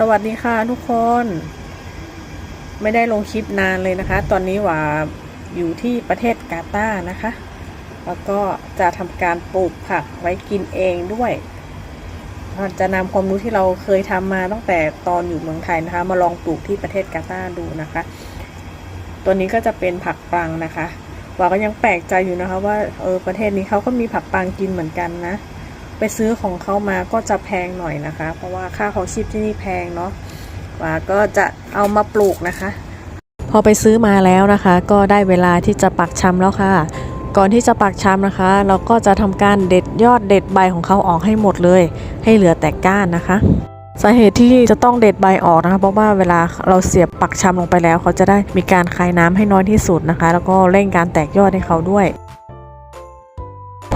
สวัสดีค่ะทุกคน ไม่ได้ลงคลิปนานเลยนะคะ ตอนนี้หว่าอยู่ที่ประเทศกาตาร์นะคะ แล้วก็จะทำการปลูกผักไว้กินเองด้วยจะนำความรู้ที่เราเคยทำมาตั้งแต่ตอนอยู่เมืองไทยนะคะ มาลองปลูกที่ประเทศกาตาร์ดูนะคะ ตัวนี้ก็จะเป็นผักปังนะคะว่าก็ยังแปลกใจอยู่นะคะ ว่าเออประเทศนี้เขาก็มีผักปังกินเหมือนกันนะ ไปซื้อของเขามาก็จะแพงหน่อยนะคะ เพราะว่าค่าของชีพที่นี่แพงเนาะว่าก็จะเอามาปลูกนะคะ พอไปซื้อมาแล้วนะคะ ก็ได้เวลาที่จะปักชำแล้วค่ะ ก่อนที่จะปักชำนะคะ เราก็จะทำการเด็ดยอดเด็ดใบของเขาออกให้หมดเลย ให้เหลือแต่ก้านนะคะสาเหตุที่จะต้องเด็ดใบออกนะคะเพราะว่าเวลาเราเสียบปักชำลงไปแล้ว เขาจะได้มีการคายน้ำให้น้อยที่สุดนะคะ แล้วก็เร่งการแตกยอดให้เขาด้วย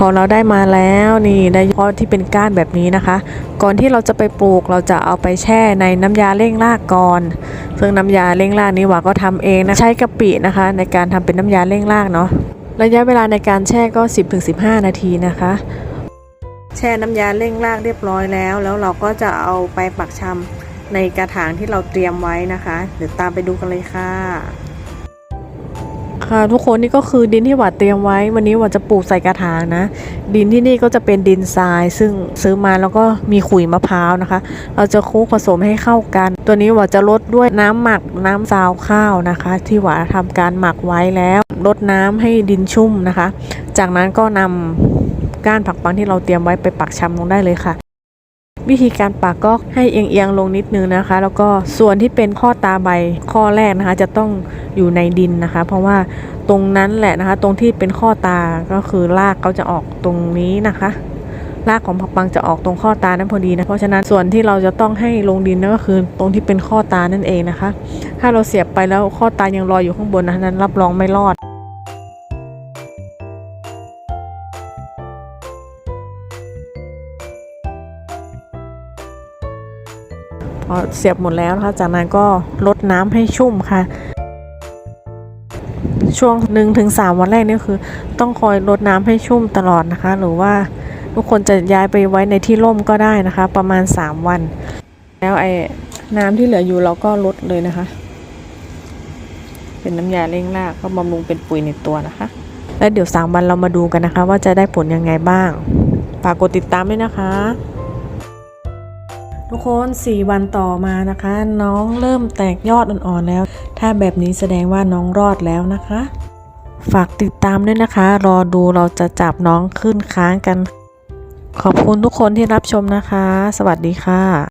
อเราได้มาแล้วนี่ได้ยอดที่เป็นก้านแบบนี้นะคะ ก่อนที่เราจะไปปลูกเราจะเอาไปแช่ในน้ำยาเร่งรากก่อน ซึ่งน้ำยาเร่งรากนี้หว่าก็ทำเองนะใช้กะปินะคะ ในการทำเป็นน้ำยาเร่งรากเนาะระยะเวลาในการแช่ก็ 10-15 นาทีนะคะ แช่น้ำยาเร่งรากเรียบร้อยแล้ว แล้วเราก็จะเอาไปปักชำในกระถางที่เราเตรียมไว้นะคะ เดี๋ยวตามไปดูกันเลยค่ะ ค่ะทุกคนนี่ก็คือดินที่หวาดเตรียมไว้ วันนี้หวาดจะปลูกใส่กระถางนะ ดินที่นี่ก็จะเป็นดินทราย ซึ่งซื้อมาแล้วก็มีขุยมะพร้าวนะคะ เราจะคลุกผสมให้เข้ากัน ตัวนี้หวาดจะลดด้วยน้ำหมักน้ำซาวข้าวนะคะ ที่หวาดทำการหมักไว้แล้วลดน้ำให้ดินชุ่มนะคะ จากนั้นก็นำก้านผักปังที่เราเตรียมไว้ไปปักชำลงได้เลยค่ะ วิธีการปักก็ให้เอียงๆลงนิดนึงนะคะ แล้วก็ส่วนที่เป็นข้อตาใบข้อแรกนะคะ จะต้องอยู่ในดินนะคะ เพราะว่าตรงนั้นแหละนะคะ ตรงที่เป็นข้อตาก็คือรากเขาจะออกตรงนี้นะคะรากของผักปังจะออกตรงข้อตานั้นพอดีนะ เพราะฉะนั้นส่วนที่เราจะต้องให้ลงดินนั่นก็คือตรงที่เป็นข้อตานั่นเองนะคะ ถ้าเราเสียบไปแล้วข้อตายังลอยอยู่ข้างบนนะนั้นรับรองไม่รอด อเสียบหมดแล้วนะคะ จากนั้นก็ลดน้ำให้ชุ่มค่ะ ช่วงหนึ่งถึงสามวันแรกนี่คือ ต้องคอยลดน้ำให้ชุ่มตลอดนะคะ หรือว่าทุกคนจะย้ายไปไว้ในที่ร่มก็ได้นะคะ ประมาณ 3 วัน แล้วไอ้น้ำที่เหลืออยู่เราก็ลดเลยนะคะ เป็นน้ำยาเร่งรากก็บำรุงเป็นปุ๋ยในตัวนะคะ แล้วเดี๋ยวสามวันเรามาดูกันนะคะ ว่าจะได้ผลยังไงบ้างฝากกดติดตามด้วยนะคะ ทุกคน 4 วันต่อมานะคะ น้องเริ่มแตกยอดอ่อนๆแล้ว ถ้าแบบนี้แสดงว่าน้องรอดแล้วนะคะ ฝากติดตามด้วยนะคะ รอดูเราจะจับน้องขึ้นค้างกัน ขอบคุณทุกคนที่รับชมนะคะ สวัสดีค่ะ